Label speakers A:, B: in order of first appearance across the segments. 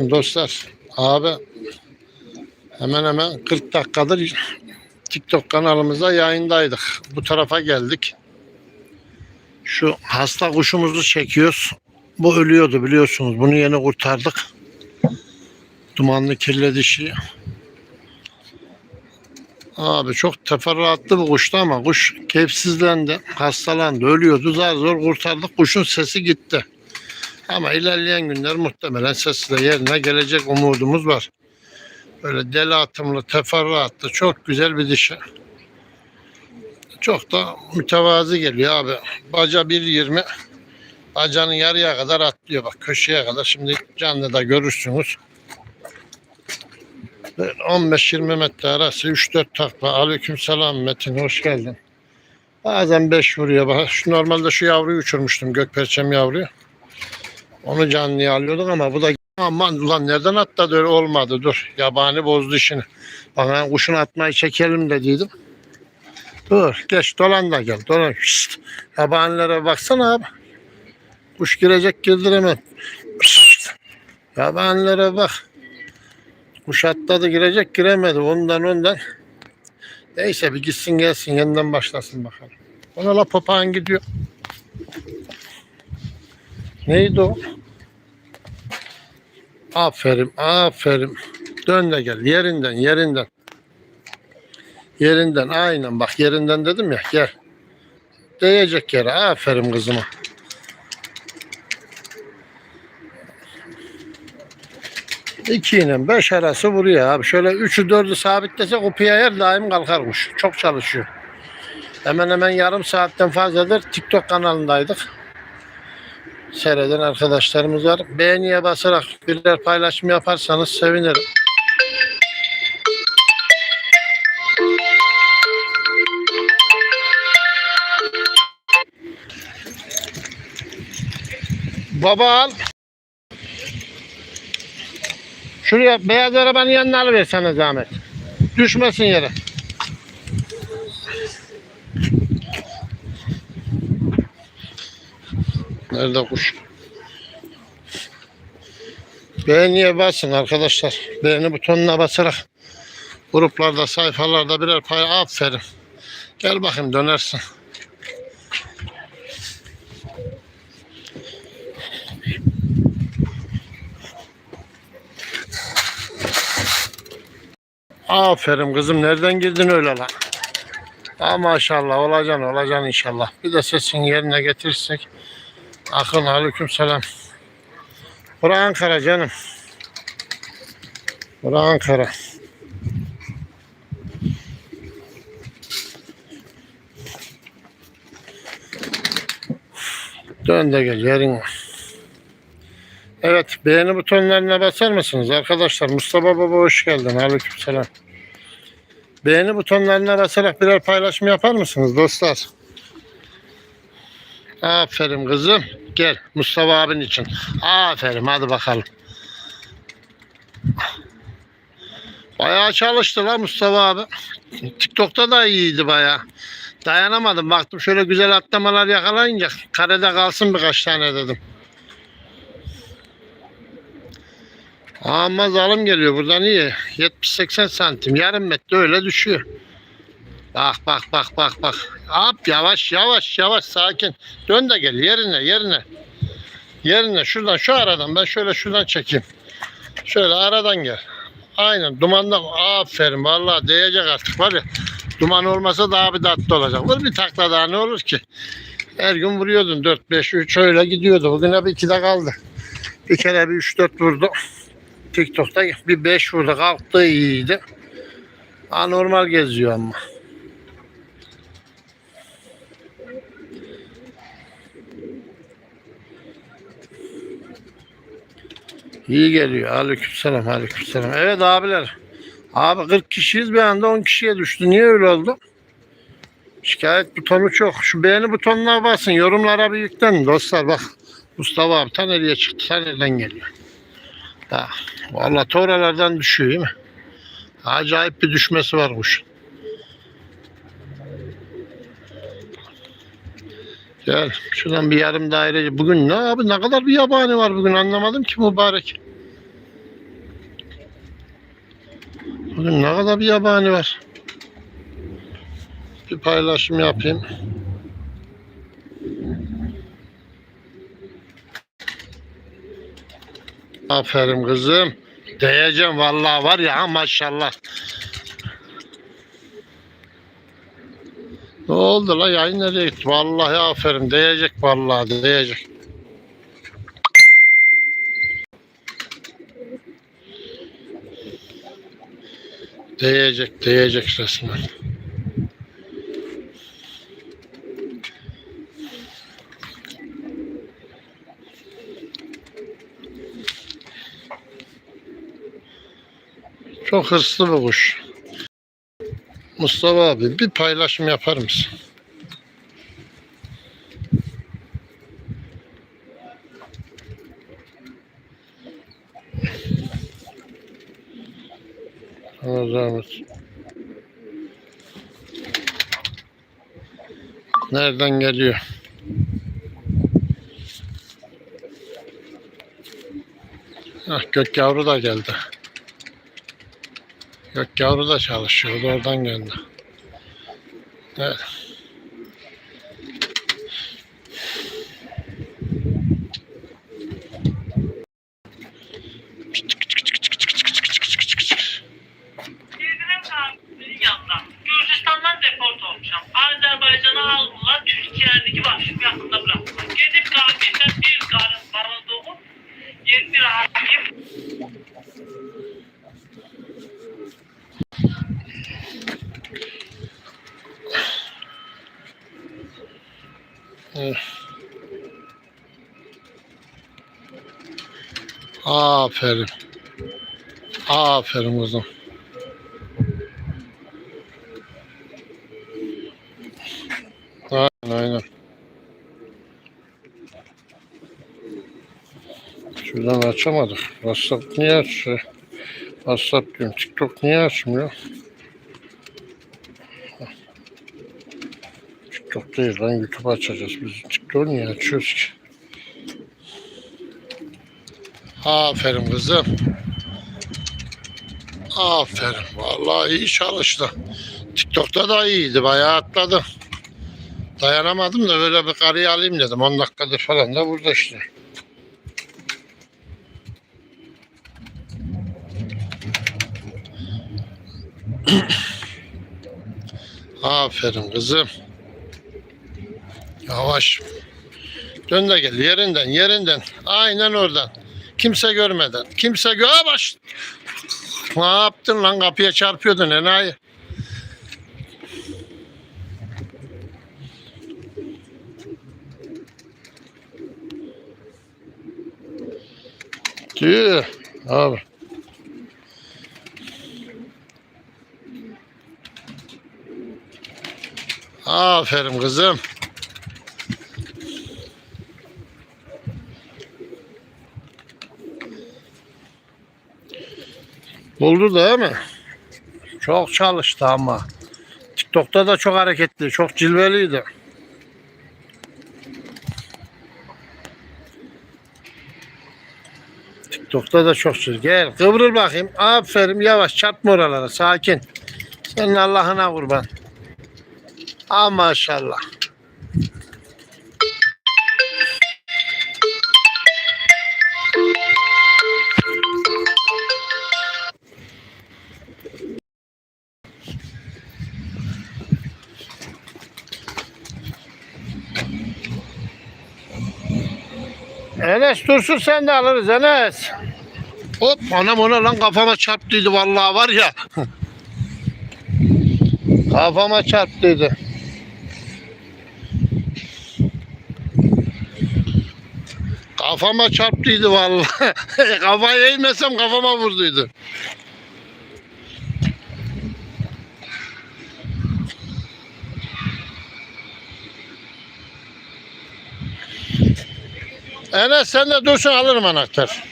A: Dostlar, abi hemen hemen 40 dakikadır TikTok kanalımıza yayındaydık. Bu tarafa geldik. Şu hasta kuşumuzu çekiyoruz. Bu ölüyordu biliyorsunuz. Bunu yeni kurtardık. Dumanlı kirli dişi. Abi çok teferruatlı bir kuştu ama kuş keyifsizlendi, hastalandı, ölüyordu. Zar zor kurtardık. Kuşun sesi gitti. Ama ilerleyen günler muhtemelen sesi de yerine gelecek umudumuz var. Böyle deli atımlı, teferruatlı, çok güzel bir dişi. Çok da mütevazı geliyor abi. Baca 1.20. Bacanın yarıya kadar atlıyor bak köşeye kadar. Şimdi canlıda görürsünüz. Böyle 15-20 metre arası 3-4 takla. Aleyküm selam Metin hoş geldin. Bazen 5 vuruyor. Bak, şu normalde şu yavruyu uçurmuştum. Gökperçem yavruyu. Onu canlıya alıyorduk ama bu da aman ulan nereden atladı öyle olmadı dur. Yabani bozdu işini. Bana kuşun atmayı çekelim dediydim. Dur geç dolan da gel dolan. Şşt. Yabanilere baksana abi. Kuş girecek girdiremem. Şşt. Yabanilere bak. Kuş atladı girecek giremedi ondan ondan. Neyse bir gitsin gelsin yeniden başlasın bakalım. Ona la papağan gidiyor. Neydi o? Aferin, aferin. Dön de gel. Yerinden, yerinden. Yerinden, aynen bak yerinden dedim ya. Gel. Değecek yere. Aferin kızıma. İki ile beş arası vuruyor abi. Şöyle üçü dördü sabitlesek o piyer daim kalkarmış. Çok çalışıyor. Hemen hemen yarım saatten fazladır TikTok kanalındaydık seyreden arkadaşlarımız var. Beğeniye basarak birer paylaşım yaparsanız sevinirim. Baba al. Şuraya beyaz arabanın yanına alıversene zahmet. Düşmesin yere. Nerede kuş? Beğeniye basın arkadaşlar. Beğeni butonuna basarak gruplarda, sayfalarda birer pay aferin. Gel bakayım dönersin. Aferin kızım nereden girdin öyle lan? Ha maşallah olacaksın olacaksın inşallah. Bir de sesini yerine getirirsek. Akın aleyküm selam. Bura Ankara canım. Bura Ankara. Dön de gel yerin var. Evet beğeni butonlarına basar mısınız arkadaşlar? Mustafa Baba hoş geldin. Aleyküm selam. Beğeni butonlarına basarak birer paylaşım yapar mısınız dostlar? Aferin kızım. Gel Mustafa abin için. Aferin hadi bakalım. Bayağı çalıştı la Mustafa abi. TikTok'ta da iyiydi bayağı. Dayanamadım. Baktım şöyle güzel atlamalar yakalayınca karede kalsın birkaç tane dedim. Ama zalim geliyor buradan iyi. 70-80 santim. Yarım metre öyle düşüyor. Bak bak bak bak bak. Hop yavaş yavaş yavaş sakin. Dön de gel yerine yerine. Yerine şuradan şu aradan ben şöyle şuradan çekeyim. Şöyle aradan gel. Aynen dumandan aferin vallahi değecek artık var ya. Duman olmasa daha bir tatlı olacak. Vur bir takla daha ne olur ki? Her gün vuruyordun 4 5 3 öyle gidiyordu. Bugün hep 2'de kaldı. Bir kere bir 3 4 vurdu. TikTok'ta bir 5 vurdu kalktı iyiydi. Anormal geziyor ama. İyi geliyor. Aleykümselam, aleykümselam. Evet abiler. Abi 40 kişiyiz bir anda 10 kişiye düştü. Niye öyle oldu? Şikayet butonu çok. Şu beğeni butonuna basın. Yorumlara bir yüklenin dostlar. Bak Mustafa abi ta nereye çıktı? Ta nereden geliyor? Ha, vallahi toralardan düşüyor değil mi? Acayip bir düşmesi var kuş. Gel şuradan bir yarım daire. Bugün ne abi ne kadar bir yabani var bugün anlamadım ki mübarek. Bugün ne kadar bir yabani var. Bir paylaşım yapayım. Aferin kızım. Diyeceğim vallahi var ya maşallah. Oldu la yayın nereye gitti? Vallahi aferin diyecek vallahi diyecek. Değecek, değecek resmen. Çok hırslı bir kuş. Mustafa abi bir paylaşım yapar mısın? Allah zahmet. Nereden geliyor? Ah gök yavru da geldi. Gök yavru da çalışıyor. Oradan geldi. Evet. Aferin. Aferin kızım. Aynen aynen. Şuradan açamadık. WhatsApp niye açıyor? WhatsApp diyorum. TikTok niye açmıyor? TikTok değil lan YouTube açacağız biz. TikTok niye açıyoruz ki? Aferin kızım. Aferin. Vallahi iyi çalıştı. TikTok'ta da iyiydi. Bayağı atladı. Dayanamadım da böyle bir karıyı alayım dedim. 10 dakikadır falan da burada işte. Aferin kızım. Yavaş. Dön de gel yerinden yerinden. Aynen oradan. Kimse görmeden. Kimse gö baş. Ne yaptın lan kapıya çarpıyordun enayi. Tüh. Abi. Aferin kızım. Buldu değil mi? Çok çalıştı ama. TikTok'ta da çok hareketli, çok cilveliydi. TikTok'ta da çok sür. Gel kıvrıl bakayım. Aferin yavaş çarpma oralara sakin. Senin Allah'ına kurban. Ha maşallah. Enes dursun sen de alırız Enes. Hop anam ona lan kafama çarptıydı vallahi var ya. kafama çarptıydı. Kafama çarptıydı vallahi. Kafaya eğmesem kafama vurduydu. Enes sen de dursun alırım anahtar.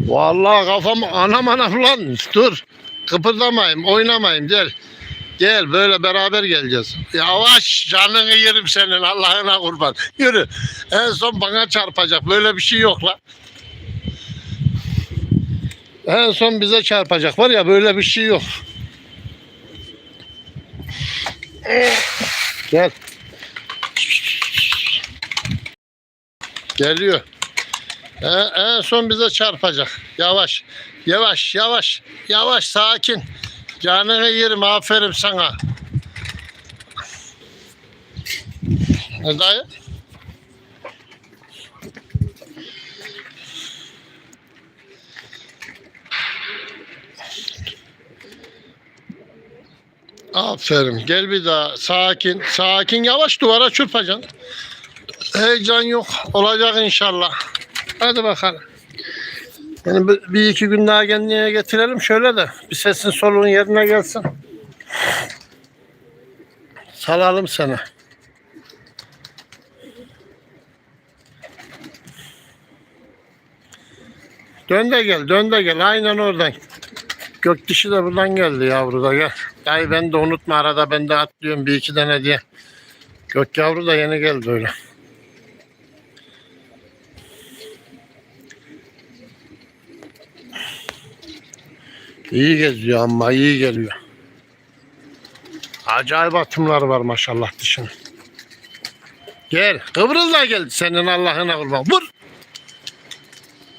A: Vallahi kafam anam anam lan dur. Kıpırdamayayım oynamayayım gel. Gel böyle beraber geleceğiz. Yavaş canını yerim senin Allah'ına kurban. Yürü. En son bana çarpacak. Böyle bir şey yok lan. En son bize çarpacak var ya böyle bir şey yok. Gel. Geliyor. En, en son bize çarpacak. Yavaş. Yavaş yavaş. Yavaş sakin. Canını yerim aferin sana. Ne dayı? Aferin. Gel bir daha. Sakin. Sakin. Yavaş duvara çırpacaksın. Heyecan yok. Olacak inşallah. Hadi bakalım. Yani bir, iki gün daha kendine getirelim şöyle de bir sesin soluğun yerine gelsin. Salalım seni. Dön de gel, dön de gel. Aynen oradan. Gök dişi de buradan geldi yavru da gel. Dayı ben de unutma arada ben de atlıyorum bir iki tane diye. Gök yavru da yeni geldi öyle. İyi geziyor ama iyi geliyor. Acayip atımlar var maşallah dışın. Gel kıvrıl da gel senin Allah'ına kurban. Vur.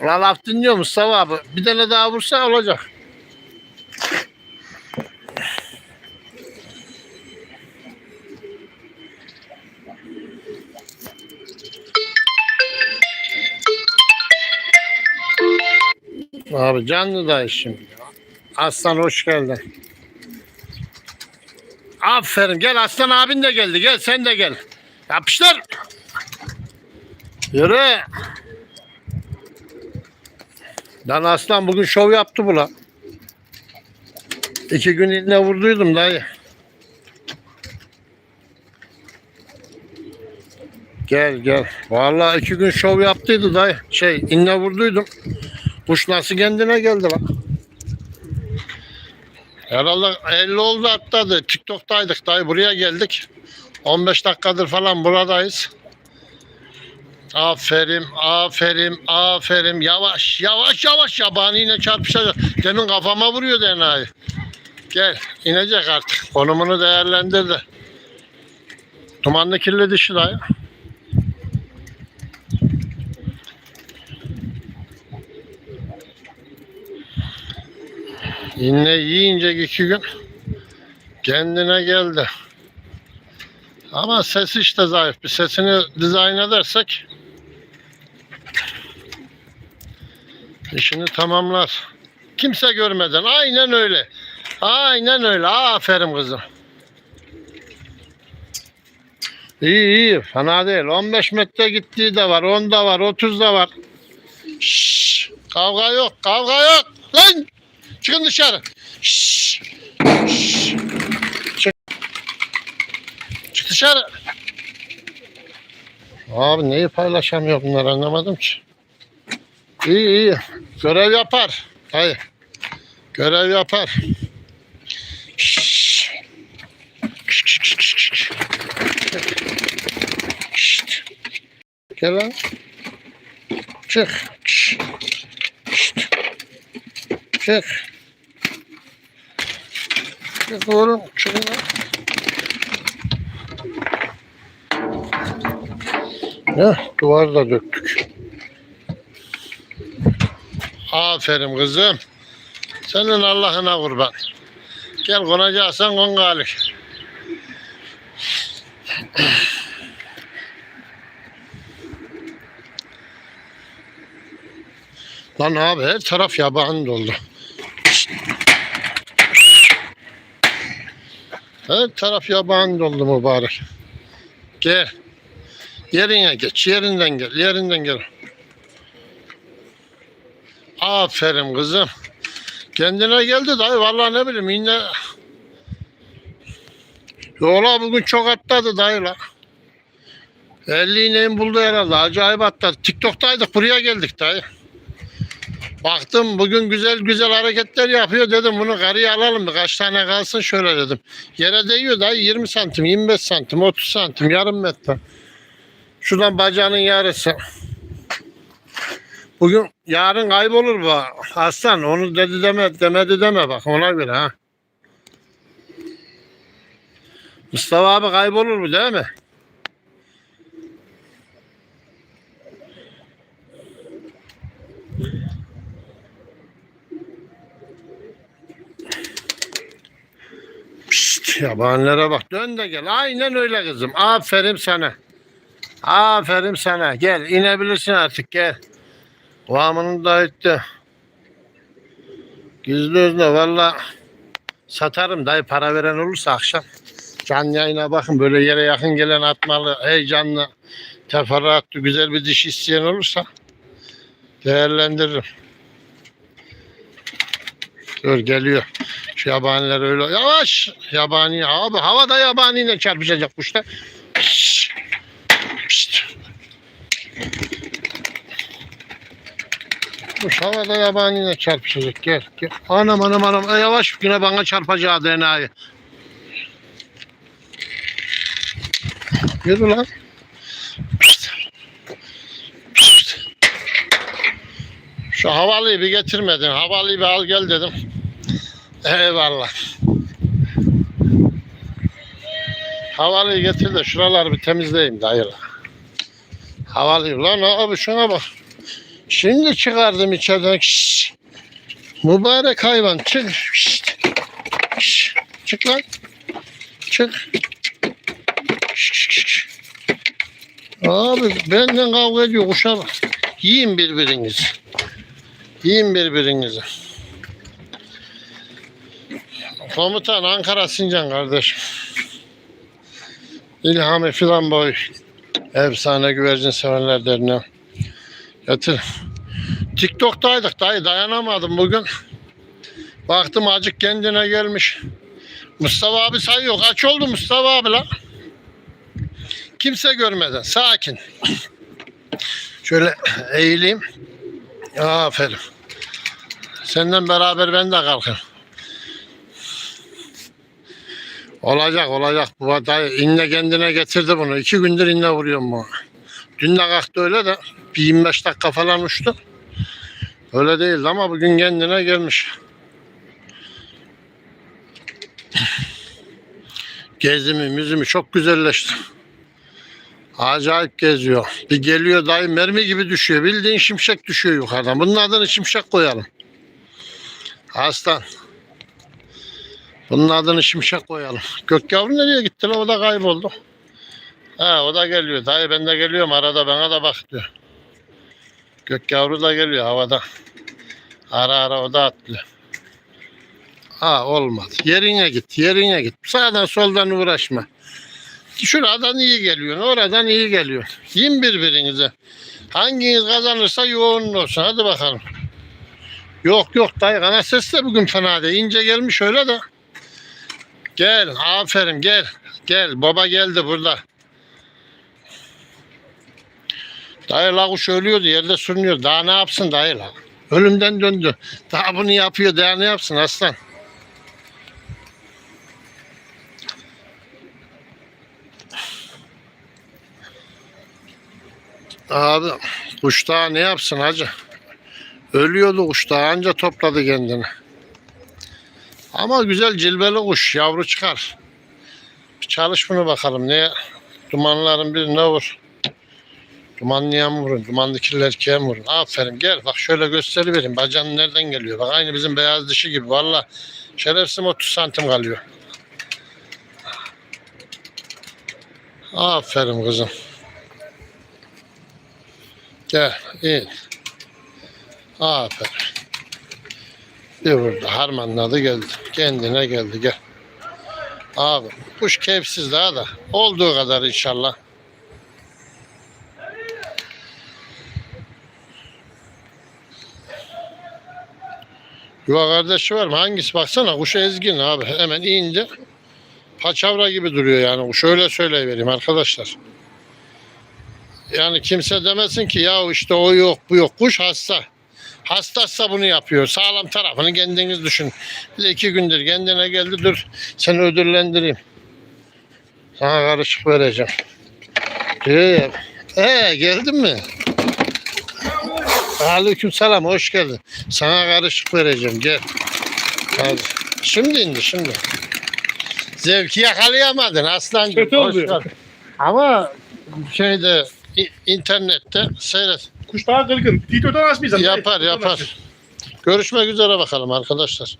A: Ulan laf dinliyor Mustafa abi. Bir tane daha vursa olacak. Abi canlı da işim. Aslan hoş geldin. Aferin gel Aslan abin de geldi. Gel sen de gel. Yapıştır. Yürü. Lan Aslan bugün şov yaptı bu lan. İki gün eline vurduydum dayı. Gel gel. Vallahi iki gün şov yaptıydı dayı. Şey inne vurduydum. Kuş nasıl kendine geldi bak. Herhalde 50 oldu atladı. TikTok'taydık dayı buraya geldik. 15 dakikadır falan buradayız. Aferin, aferin, aferin. Yavaş, yavaş, yavaş yabaniyle çarpışacak. Demin kafama vuruyor enayi. Gel, inecek artık. Konumunu değerlendirdi. Dumanlı kirli dişi dayı. İnne yiyince iki gün kendine geldi. Ama sesi işte zayıf. Bir sesini dizayn edersek işini tamamlar. Kimse görmeden. Aynen öyle. Aynen öyle. Aferin kızım. İyi iyi. Fena değil. 15 metre gittiği de var. 10 da var. 30 da var. Şşş. Kavga yok. Kavga yok. Lan. Çıkın dışarı. Şşş. Şşş. Çık. Çık dışarı. Abi neyi paylaşamıyor bunlar anlamadım ki. İyi iyi. Görev yapar. Hayır. Görev yapar. Şşş. Şşş, şşş, şşş, şşş. Gel lan. Çık. Şşt. Çık. Oğlum. Çık lan. Ya duvar da döktük. Aferin kızım. Senin Allah'ına kurban. Gel konacaksan kon galip. Lan abi her taraf yaban doldu. Her taraf yaban doldu mübarek. Gel. Yerine geç. Yerinden gel. Yerinden gel. Aferin kızım. Kendine geldi dayı. Vallahi ne bileyim yine Yola bugün çok atladı dayı la. 50 ineğin buldu herhalde. Acayip atladı. TikTok'taydık. Buraya geldik dayı. Baktım bugün güzel güzel hareketler yapıyor dedim bunu karıya alalım birkaç tane kalsın şöyle dedim. Yere değiyor dayı 20 santim 25 santim 30 santim yarım metre. Şuradan bacağının yarısı. Bugün yarın kaybolur bu aslan. Onu dedi deme demedi deme bak ona göre ha. Mustafa abi kaybolur bu değil mi? Pişt, yabanilere bak. Dön de gel. Aynen öyle kızım. Aferin sana. Aferin sana. Gel inebilirsin artık gel. Kıvamını da etti. Gizli özle valla satarım dayı para veren olursa akşam. Canlı yayına bakın böyle yere yakın gelen atmalı, heyecanlı, teferruatlı güzel bir diş isteyen olursa değerlendiririm. Dur geliyor. Şu yabaniler öyle. Yavaş. Yabani abi havada yabaniyle çarpışacak kuşlar. Şşş. Pişt. Kuş havada yabaniyle çarpışacak. Gel. gel. Anam anam anam. E, yavaş yine bana çarpacağı DNA'yı. Yürü lan. Pişt. Pişt. Şu havalıyı bir getirmedin. Havalıyı bir al gel dedim. Eyvallah. Havalıyı getir de şuraları bir temizleyeyim dayıla. Havalıyı lan abi şuna bak. Şimdi çıkardım içeriden. Şşş. Mübarek hayvan çık. Şşt. Şşt. Çık lan. Çık. Şşş, şşş, şşş. Abi benden kavga ediyor kuşa bak. Yiyin birbirinizi. Yiyin birbirinizi. Komutan Ankara Sincan kardeşim. İlhami filan boy. Efsane güvercin severler derneği. Getir. TikTok'taydık dayı dayanamadım bugün. Baktım acık kendine gelmiş. Mustafa abi sayıyor. Kaç oldu Mustafa abi lan? Kimse görmeden. Sakin. Şöyle eğileyim. Aferin. Senden beraber ben de kalkayım. Olacak olacak. Bu dayı inne kendine getirdi bunu. İki gündür inne vuruyorum bu. Dün de kalktı öyle de bir 25 dakika falan uçtu. Öyle değildi ama bugün kendine gelmiş. Gezimi müzimi çok güzelleşti. Acayip geziyor. Bir geliyor dayı mermi gibi düşüyor. Bildiğin şimşek düşüyor yukarıdan. Bunun adını şimşek koyalım. Aslan. Bunun adını şimşek koyalım. Gök yavru nereye gitti lan? O da kayboldu. Ha o da geliyor. Dayı ben de geliyorum arada bana da bak diyor. Gök yavru da geliyor havada. Ara ara o da atlıyor. Ha olmadı. Yerine git, yerine git. Sağdan soldan uğraşma. Şuradan iyi geliyor, oradan iyi geliyor. Yiyin birbirinize. Hanginiz kazanırsa yoğun olsun. Hadi bakalım. Yok yok dayı kana ses de bugün fena değil. İnce gelmiş öyle de. Gel aferin gel. Gel baba geldi burada. Dayı la kuş ölüyordu yerde sürünüyor. Daha ne yapsın dayı la? Ölümden döndü. Daha bunu yapıyor daha ne yapsın aslan? Abi kuş daha ne yapsın hacı? Ölüyordu kuş daha anca topladı kendini. Ama güzel cilveli kuş yavru çıkar. Bir çalış bunu bakalım. Ne dumanların birine vur. Dumanlıya mı vurun? Dumanlıkili erkeğe mi vurun? Aferin gel bak şöyle gösteri vereyim. Bacanın nereden geliyor? Bak aynı bizim beyaz dişi gibi. Valla şerefsim 30 santim kalıyor. Aferin kızım. Gel in. Aferin. Vurdu harmanladı geldi. Kendine geldi gel. Abi kuş keyifsiz daha da. Olduğu kadar inşallah. Yuva kardeşi var mı? Hangisi? Baksana kuş ezgin abi. Hemen indi. Paçavra gibi duruyor yani. Kuş öyle söyleyivereyim arkadaşlar. Yani kimse demesin ki ya işte o yok bu yok. Kuş hasta. Hastassa bunu yapıyor. Sağlam tarafını kendiniz düşün. Bir de iki gündür kendine geldi dur seni ödüllendireyim. Sana karışık vereceğim. Diyor ee, e, geldin mi? Aleyküm selam hoş geldin. Sana karışık vereceğim gel. Hadi. Şimdi indi şimdi. Zevki yakalayamadın aslan.
B: Kötü oluyor.
A: Ama şeyde internette seyret
B: kuşlara kırgın. Tito'dan açmayacağım.
A: Yapar yapar. Görüşmek üzere bakalım arkadaşlar.